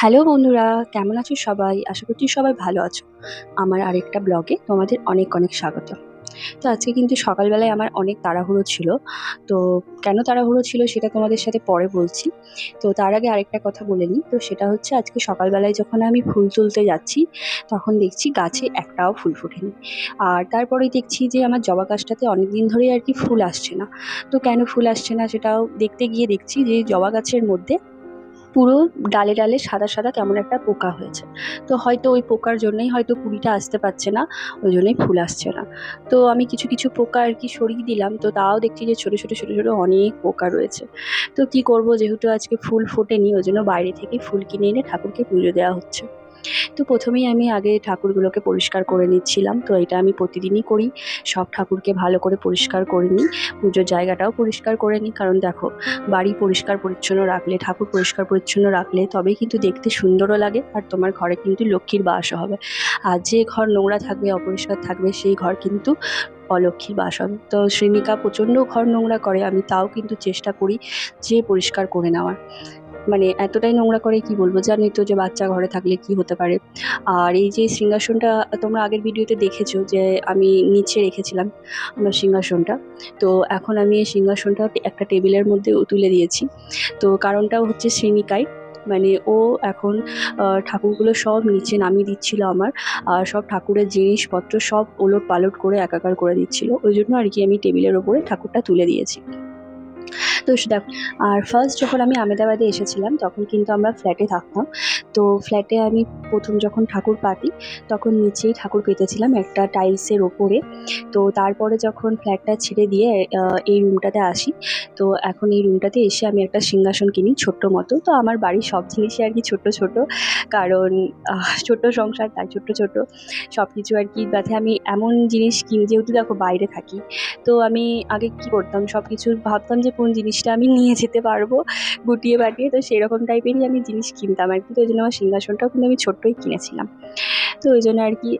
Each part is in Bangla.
হ্যালো বন্ধুরা, কেমন আছো সবাই? আশা করছি সবাই ভালো আছো। আমার আরেকটা ব্লগে তোমাদের অনেক অনেক স্বাগত। তো আজকে কিন্তু সকালবেলায় আমার অনেক তাড়াহুড়ো ছিল। তো কেন তাড়াহুড়ো ছিল সেটা তোমাদের সাথে পরে বলছি। তো তার আগে আরেকটা কথা বলে নিই। তো সেটা হচ্ছে আজকে সকালবেলায় যখন আমি ফুল তুলতে যাচ্ছি, তখন দেখছি গাছে একটাও ফুল ফোটেনি। আর তারপরেই দেখছি যে আমার জবা গাছটাতে অনেক দিন ধরেই আর কি ফুল আসছে না। তো কেন ফুল আসছে না সেটাও দেখতে গিয়ে দেখছি যে জবা গাছের মধ্যে পুরো ডালে ডালে সাদা সাদা কেমন একটা পোকা হয়েছে। তো হয়তো ওই পোকার জন্যই হয়তো কুড়িটা আসতে পারছে না, ওই জন্যই ফুল আসছে না। তো আমি কিছু কিছু পোকা আর কি সরিয়ে দিলাম, তো তাও দেখছি যে ছোটো ছোটো ছোটো ছোটো অনেক পোকা রয়েছে। তো কি করব, যেহেতু আজকে ফুল ফোটেনি, ওই জন্য বাইরে থেকে ফুল কিনে এনে ঠাকুরকে পুজো দেওয়া হচ্ছে। তো প্রথমেই আমি আগে ঠাকুরগুলোকে পরিষ্কার করে নিচ্ছিলাম। তো এটা আমি প্রতিদিনই করি। সব ঠাকুরকে ভালো করে পরিষ্কার করে নিই। পুজোর জায়গাটাও পরিষ্কার করে নিই। কারণ দেখো, বাড়ি পরিষ্কার পরিচ্ছন্ন রাখলে, ঠাকুর পরিষ্কার পরিচ্ছন্ন রাখলে তবেই কিন্তু দেখতে সুন্দরও লাগে আর তোমার ঘরে কিন্তু লক্ষ্মীর বাসও হবে। আর যে ঘর নোংরা থাকবে, অপরিষ্কার থাকবে, সেই ঘর কিন্তু অলক্ষ্মীর বাস হবে। তো শ্রেণিকা প্রচণ্ড ঘর নোংরা করে, আমি তাও কিন্তু চেষ্টা করি যে পরিষ্কার করে নেওয়ার। মানে এতটাই নোংরা করে কি বলব? জানোই তো যে বাচ্চা ঘরে থাকলে কি হতে পারে। আর এই যে সিংহাসনটা তোমরা আগের ভিডিওতে দেখেছ যে আমি নিচে রেখেছিলাম আমার সিংহাসনটা। তো এখন আমি এই সিংহাসনটা একটা টেবিলের মধ্যে তুলে দিয়েছি। তো কারণটাও হচ্ছে শ্রেণিকায় মানে ও এখন ঠাকুরগুলো সব নিচে নামিয়ে দিচ্ছিল আমার। আর সব ঠাকুরের জিনিসপত্র সব ওলট পালট করে একাকার করে দিচ্ছিল। ওই জন্য আর কি আমি টেবিলের ওপরে ঠাকুরটা তুলে দিয়েছি। তো দেখো, আর ফার্স্ট যখন আমি আমেদাবাদে এসেছিলাম, তখন কিন্তু আমরা ফ্ল্যাটে থাকতাম। তো ফ্ল্যাটে আমি প্রথম যখন ঠাকুর পাতি, তখন নিচেই ঠাকুর পেতেছিলাম একটা টাইলসের ওপরে। তো তারপরে যখন ফ্ল্যাটটা ছেড়ে দিয়ে এই রুমটাতে আসি, তো এখন এই রুমটাতে এসে আমি একটা সিংহাসন কিনি ছোট্ট মতো। তো আমার বাড়ির সব জিনিসই আর কি ছোট ছোট কারণ ছোট্ট সংসার তাই ছোট্ট ছোট সব কিছু আর কি যাতে আমি এমন জিনিস কিনি, যেহেতু দেখো বাইরে থাকি। তো আমি আগে কি করতাম সব কিছু ভাবতাম যে কোন জিনিসটা আমি নিয়ে যেতে পারব গুটিয়ে বাটিয়ে। তো সেরকম টাইপেরই আমি জিনিস কিনতাম আর কি। তো ওই জন্য আমার সিংহাসনটাও কিন্তু আমি ছোট্টই কিনেছিলাম। তো ওই জন্য আর কি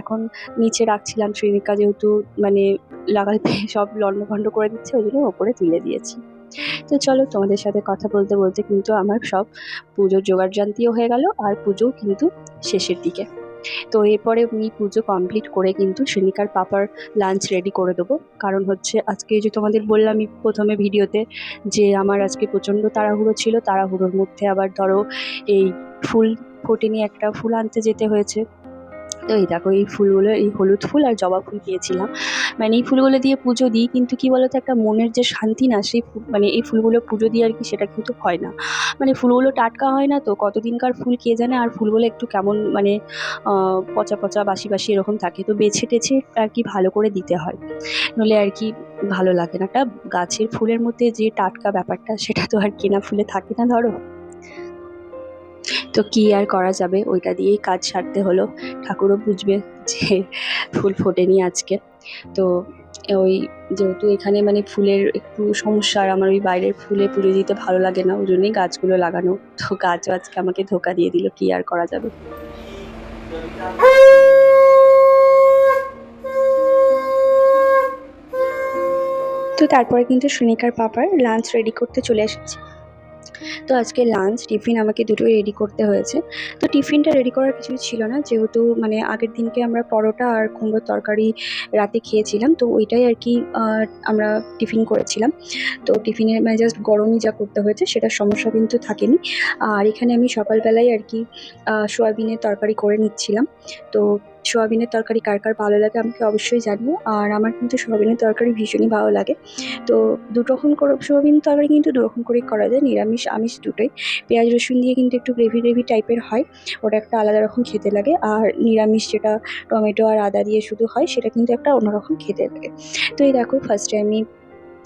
এখন নিচে রাখছিলাম শ্রেণিকা যেহেতু মানে লাগাতে সব লণ্ডভণ্ড করে দিচ্ছে, ওই জন্য ওপরে তুলে দিয়েছি। তো চলো তোমাদের সাথে কথা বলতে বলতে কিন্তু আমার সব পুজোর জোগাড়যন্ত্রীও হয়ে গেল আর পুজোও কিন্তু শেষের দিকে। তো এরপরে আমি পুজো কমপ্লিট করে কিন্তু শ্রেণিকার পাপার লাঞ্চ রেডি করে দেবো। কারণ হচ্ছে আজকে যে তোমাদের বললামই প্রথমে ভিডিওতে যে আমার আজকে প্রচণ্ড তাড়াহুড়ো ছিল, তাড়াহুড়োর মধ্যে আবার ধরো এই ফুল ফোটেনি একটা, ফুল আনতে যেতে হয়েছে। তো এই দেখো, এই ফুলগুলো, এই হলুদ ফুল আর জবা ফুল পেয়েছিলাম মানে এই ফুলগুলো দিয়ে পুজো দিই, কিন্তু কি বলতো, একটা মনের যে শান্তি না, সেই মানে এই ফুলগুলো পুজো দিয়ে আর কি সেটা কিন্তু হয় না। মানে ফুলগুলো টাটকা হয় না তো, কতদিনকার ফুল কে জানে, আর ফুলগুলো একটু কেমন মানে পচা পচা, বাসি বাসি এরকম থাকে। তো বেছে টেছে আর কি ভালো করে দিতে হয়। নইলে আর কি ভালো লাগে না। একটা গাছের ফুলের মধ্যে যে টাটকা ব্যাপারটা, সেটা তো আর কেনা ফুলে থাকে না, ধরো। তো কি আর করা যাবে? ওইটা দিয়েই কাজ সারতে হলো। ঠাকুরও বুঝবে যে ফুল ফোটেনি আজকে। তো ওই যেহেতু এখানে মানে ফুলের একটু সমস্যা, আর আমার ওই বাইরের ফুলে পুজো দিতে ভালো লাগে না, ওই জন্যই গাছগুলো লাগানো। তো গাছও আজকে আমাকে ধোকা দিয়ে দিল, কি আর করা যাবে? তো তারপরে কিন্তু সুনিকার পাপার লাঞ্চ রেডি করতে চলে এসেছি। তো আজকে লাঞ্চ টিফিন আমাকে দুটোই রেডি করতে হয়েছে। তো টিফিনটা রেডি করার কিছুই ছিল না, যেহেতু মানে আগের দিনকে আমরা পরোটা আর কুমড়োর তরকারি রাতে খেয়েছিলাম, তো ওইটাই আর কি আমরা টিফিন করেছিলাম। তো টিফিনের মানে জাস্ট গরমই যা করতে হয়েছে, সেটার সমস্যা কিন্তু থাকেনি। আর এখানে আমি সকালবেলায় আর কি সোয়াবিনের তরকারি করে নিচ্ছিলাম। তো সোয়াবিনের তরকারি কার কার ভালো লাগে আমাকে অবশ্যই জানিও। আর আমার কিন্তু সোয়াবিনের তরকারি ভীষণই ভালো লাগে। তো দু রকম করে সোয়াবিন তরকারি কিন্তু দু রকম করেই করা যায়। নিরামিষ, আমিষ দুটোই। পেঁয়াজ, রসুন দিয়ে কিন্তু একটু গ্রেভি গ্রেভি টাইপের হয়। ওটা একটা আলাদা রকম খেতে লাগে। আর নিরামিষ যেটা টমেটো আর আদা দিয়ে শুধু হয়, সেটা কিন্তু একটা অন্যরকম খেতে লাগে। তো এই দেখো ফার্স্টে আমি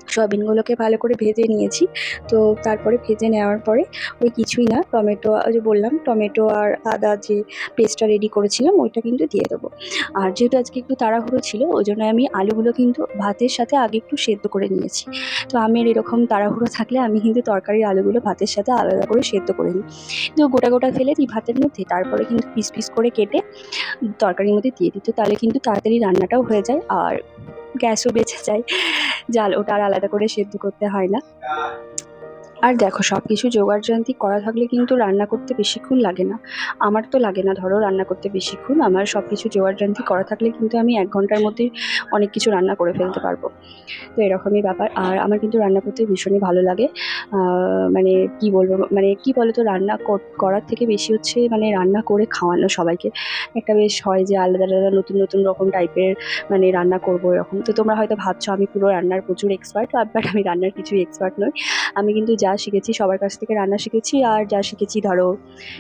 সয়াবিনগুলোকে ভালো করে ভেজে নিয়েছি। তো তারপরে ভেজে নেওয়ার পরে ওই কিছুই না, টমেটো যে বললাম, টমেটো আর আদা যে পেস্টটা রেডি করেছিলাম, ওইটা কিন্তু দিয়ে দেবো। আর যেহেতু আজকে একটু তাড়াহুড়ো ছিল, ওই জন্য আমি আলুগুলো কিন্তু ভাতের সাথে আগে একটু সেদ্ধ করে নিয়েছি। তো আমের এরকম তাড়াহুড়ো থাকলে আমি কিন্তু তরকারির আলুগুলো ভাতের সাথে আলাদা করে সেদ্ধ করে নিই। তো গোটা গোটা ফেলে দিই ভাতের মধ্যে, তারপরে কিন্তু পিস পিস করে কেটে তরকারির মধ্যে দিয়ে দিই। তো তাহলে কিন্তু তাড়াতাড়ি রান্নাটাও হয়ে যায়। আর গ্যাসও বেঁচে যায়। জাল ওটা আর আলাদা করে সেদ্ধ করতে হয় না। আর দেখো সব কিছু জোগাড়যন্ত্রী করা থাকলে কিন্তু রান্না করতে বেশিক্ষণ লাগে না। আমার তো লাগে না, ধরো রান্না করতে বেশিক্ষণ। আমার সব কিছু জোগাড়যন্ত্রী করা থাকলে কিন্তু আমি এক ঘণ্টার মধ্যে অনেক কিছু রান্না করে ফেলতে পারব। তো এরকমই ব্যাপার। আর আমার কিন্তু রান্না করতে ভীষণই ভালো লাগে। মানে কি বলব মানে কি বলো তো রান্না কর- করার থেকে বেশি হচ্ছে মানে রান্না করে খাওয়ানো সবাইকে। একটা বেশ হয় যে আলাদা আলাদা, নতুন নতুন রকম টাইপের মানে রান্না করব এরকম। তো তোমরা হয়তো ভাবছ আমি পুরো রান্নার প্রচুর এক্সপার্ট বাট আমি রান্নার কিছুই এক্সপার্ট নই। আমি কিন্তু যা শিখেছি সবার কাছ থেকে রান্না শিখেছি আর যা শিখেছি ধরো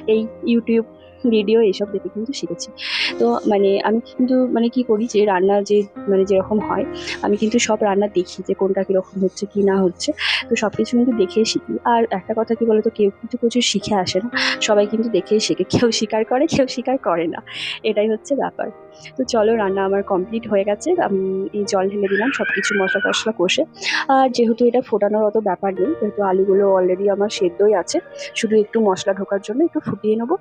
এই ইউটিউব ভিডিও এইসব দেখে কিন্তু শিখেছি। তো মানে আমি কিন্তু মানে কি করি যে রান্না যে মানে যেরকম হয়, আমি কিন্তু সব রান্না দেখি যে কোনটা কীরকম হচ্ছে কি না হচ্ছে। তো সব কিছু কিন্তু দেখেই শিখি। আর একটা কথা কি বলতো, কেউ কিন্তু প্রচুর শিখে আসে না। সবাই কিন্তু দেখেই শেখে। কেউ স্বীকার করে, কেউ স্বীকার করে না। এটাই হচ্ছে ব্যাপার। তো চলো রান্না আমার কমপ্লিট হয়ে গেছে। এই জল ঢেলে দিলাম সব কিছু মশলা টশলা কষে। আর যেহেতু এটা ফোটানোর অত ব্যাপার নেই, যেহেতু আলুগুলো অলরেডি আমার সেদ্ধই আছে, শুধু একটু মশলা ঢোকার জন্য একটু ফুটিয়ে নেব।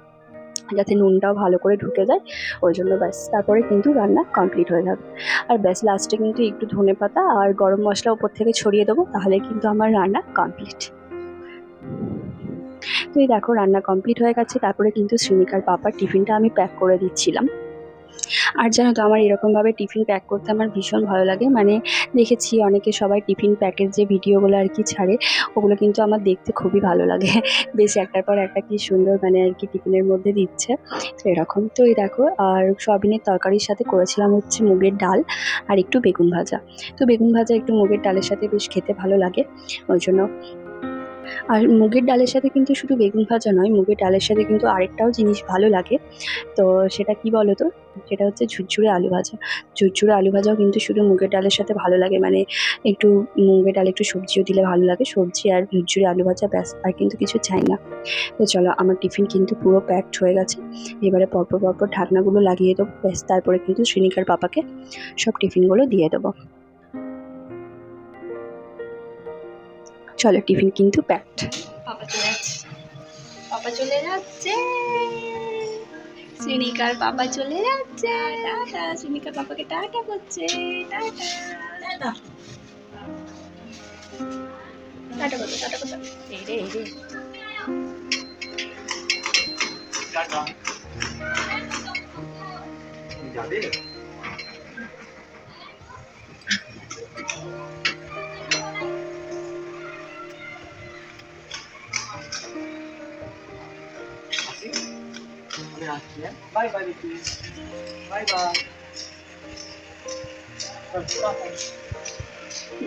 যাতে নুনটাও ভালো করে ঢুকে যায়, ওই জন্য ব্যাস। তারপরে কিন্তু রান্না কমপ্লিট হয়ে যাবে। আর ব্যাস লাস্টে কিন্তু একটু ধনে পাতা আর গরম মশলা উপর থেকে ছড়িয়ে দেবো, তাহলে কিন্তু আমার রান্না কমপ্লিট তুই দেখো, রান্না কমপ্লিট হয়ে গেছে। তারপরে কিন্তু শ্রীনিকার পাপার টিফিনটা আমি প্যাক করে দিচ্ছিলাম। আর জানো তো, আমার এরকমভাবে টিফিন প্যাক করতে আমার ভীষণ ভালো লাগে। মানে দেখেছি অনেকে সবাই টিফিন প্যাকের যে ভিডিওগুলো আর কি ছাড়ে, ওগুলো কিন্তু আমার দেখতে খুবই ভালো লাগে। বেশ একটার পর একটা কি সুন্দর মানে আর কি টিফিনের মধ্যে দিচ্ছে তো এরকম তো এই দেখো, আর সয়াবিনের তরকারির সাথে করেছিলাম হচ্ছে মুগের ডাল আর একটু বেগুন ভাজা। তো বেগুন ভাজা একটু মুগের ডালের সাথে বেশ খেতে ভালো লাগে, ওই জন্য আর মুগের ডালের সাথে কিন্তু শুধু বেগুন ভাজা নয়, মুগের ডালের সাথে কিন্তু আরেকটাও জিনিস ভালো লাগে। তো সেটা কি বলো তো সেটা হচ্ছে ঝুরঝুরে আলু ভাজা। ঝুরঝুরে আলু ভাজাও কিন্তু শুধু মুগের ডালের সাথে ভালো লাগে মানে একটু মুগের ডালে একটু সবজিও দিলে ভালো লাগে। সবজি আর ঝুরঝুরে আলু ভাজা, ব্যাস, আর কিন্তু কিছু চাই না। তো চলো, আমার টিফিন কিন্তু পুরো প্যাকড হয়ে গেছে। এবারে পরপর পরপর ঢাকনাগুলো লাগিয়ে দেবো। ব্যাস, তারপরে কিন্তু শ্রীনিকার পাপাকে সব টিফিনগুলো দিয়ে দেবো। চলো টিফিন কিন্তু প্যাকড পাপা চলে যাচ্ছে। পাপা চলে যাচ্ছে। শ্রীনিকার পাপা চলে যাচ্ছে। টাটা। শ্রীনিকার পাপাকে টাটা করছে টাটা। টাটা। টাটা করো টাটা করো। এই রে এই রে। যাবে?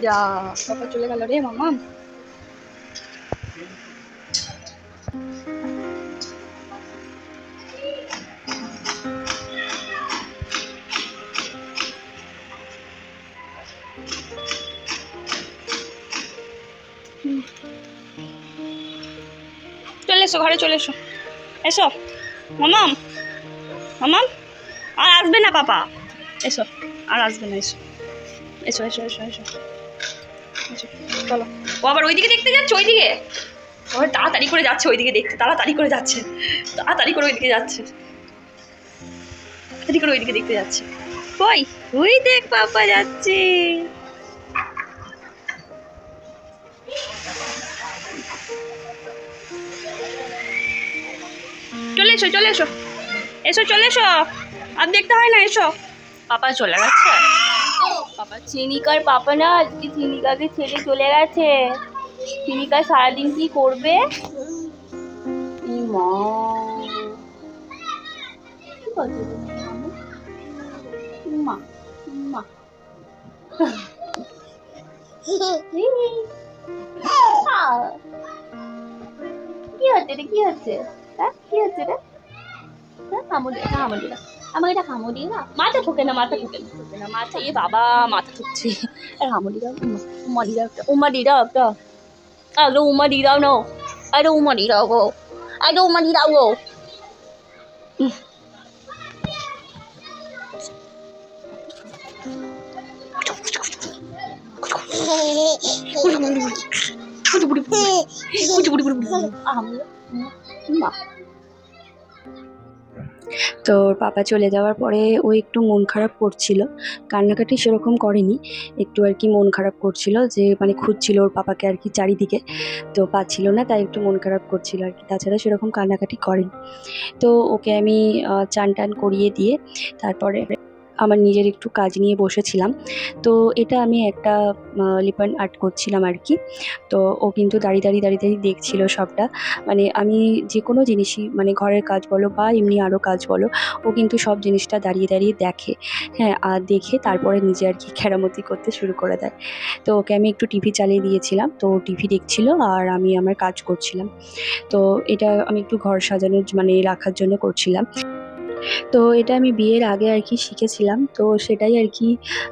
যা পাপা চলে গেল রে মামা। চলে এসো ঘরে চলে এসো। এসো। মামাম মামাম, আর আসবে না পাপা। এসো, আর আসবে না, এসো। এসো এসো এসো এসো। চলো। ও আবার ওইদিকে দেখতে যাচ্ছে, ওইদিকে? আবার তাড়াতাড়ি করে যাচ্ছে ওইদিকে দেখতে, তাড়াতাড়ি করে যাচ্ছে। তাড়াতাড়ি করে ওইদিকে যাচ্ছে। তাড়াতাড়ি করে ওইদিকে দেখতে যাচ্ছে। কই? ওই দেখ, পাপা যাচ্ছে। এসো, চলে এসো। এসো, চলে এসো। আর দেখতে হয় না, এসো। পাপা চলে গেছে। পাপা চিনিকার পাপা না, আজকে চিনিকাকে ছেড়ে চলে গেছে। চিনিকা সারাদিন কি করবে? মা। মা মা। কি হচ্ছে রে, কি হচ্ছে? হ্যাঁ কি হচ্ছে রে? হ্যাঁ কামড় দিয়ে কামড় দিয়ে আমাকে এটা কামড় দিয়ে না মাথা ঠোকে না মাথা ঠোকে না ঠোকে না মাথা এ বাবা মাথা ঠুকছে আর কামড় দিয়ে দাও উমা দিয়ে দাও একটা উমা দিয়ে দাও একটা আরে উমা দিয়ে দাও না আরে উমা দিয়ে দাও গো আরে উমা দিয়ে দাও গো তো পাপা চলে যাওয়ার পরে ও একটু মন খারাপ করছিল। কান্নাকাটি সেরকম করেনি, একটু আর কি মন খারাপ করছিল যে মানে খুঁজছিল ওর পাপাকে আর কি চারিদিকে, তো পাচ্ছিল না, তাই একটু মন খারাপ করছিল আর কি। তাছাড়া সেরকম কান্নাকাটি করেনি। তো ওকে আমি চান টান করিয়ে দিয়ে তারপরে আমার নিজের একটু কাজ নিয়ে বসেছিলাম। তো এটা আমি একটা লিপন আর্ট করছিলাম আর কি। তো ও কিন্তু দাঁড়িয়ে দাঁড়িয়ে দাঁড়িয়ে দাঁড়িয়ে দেখছিল সবটা। মানে আমি যে কোনো জিনিসই মানে ঘরের কাজ বলো বা এমনি আরও কাজ বলো, ও কিন্তু সব জিনিসটা দাঁড়িয়ে দাঁড়িয়ে দেখে। হ্যাঁ আর দেখে তারপরে নিজে আর কি খেরামতি করতে শুরু করে দেয়। তো ওকে আমি একটু টিভি চালিয়ে দিয়েছিলাম। তো টিভি দেখছিল আর আমি আমার কাজ করছিলাম। তো এটা আমি একটু ঘর সাজানোর মানে রাখার জন্য করছিলাম। তো এটা আমি বিয়ের আগে আর কি শিখেছিলাম। তো সেটাই আর কি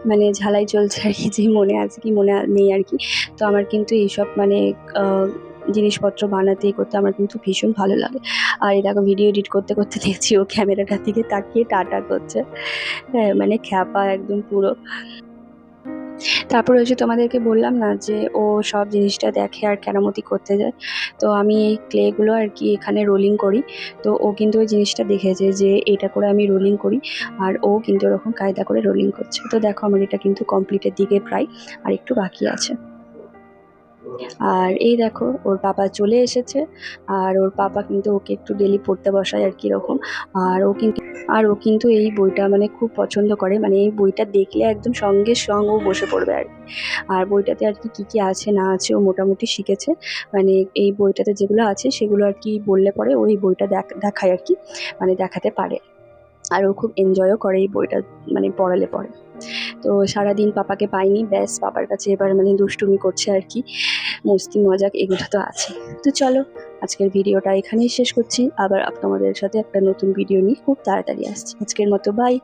মানে ঝালাই চলছে আর কি, যে মনে আছে কি, মনে নেই আর কি। তো আমার কিন্তু এইসব মানে জিনিসপত্র বানাতে করতে আমার কিন্তু ভীষণ ভালো লাগে। আর এই দেখো ভিডিও এডিট করতে করতে দেখছি ও ক্যামেরাটার দিকে তাকিয়ে টাটা করছে। হ্যাঁ মানে খ্যাপা একদম পুরো। তারপরে হচ্ছে তোমাদেরকে বললাম না যে ও সব জিনিসটা দেখে আর কেরামতি করতে যায়। তো আমি এই ক্লেগুলো আর কি এখানে রোলিং করি। তো ও কিন্তু ওই জিনিসটা দেখেছে যে এটা করে আমি রোলিং করি আর ও কিন্তু ওরকম কায়দা করে রোলিং করছে। তো দেখো আমার এটা কিন্তু কমপ্লিটের দিকে প্রায় আর একটু বাকি আছে। আর এই দেখো, ওর পাপা চলে এসেছে। আর ওর পাপা কিন্তু ওকে একটু ডেলি পড়তে বসায় আর কি রকম আর ও কিন্তু, আর ও কিন্তু এই বইটা মানে খুব পছন্দ করে। মানে এই বইটা দেখলে একদম সঙ্গে সঙ্গ ও বসে পড়বে আর কি। আর বইটাতে আর কি, কী কী আছে, না আছে ও মোটামুটি শিখেছে। মানে এই বইটাতে যেগুলো আছে সেগুলো আর কি বললে পরে ওই বইটা দেখ- দেখায় আর কি। মানে দেখাতে পারে। আর ও খুব এনজয়ও করে এই বইটা মানে পড়ালে পরে। তো সারাদিন পাপাকে পাইনি, ব্যাস পাপার কাছে এবার মানে দুষ্টুমি করছে আর কি। মস্তি, মজাক, এগুলো তো আছে। তো চলো, আজকের ভিডিওটা এখানেই শেষ করছি। আবার তোমাদের সাথে একটা নতুন ভিডিও নিয়ে খুব তাড়াতাড়ি আসছি। আজকের মতো বাই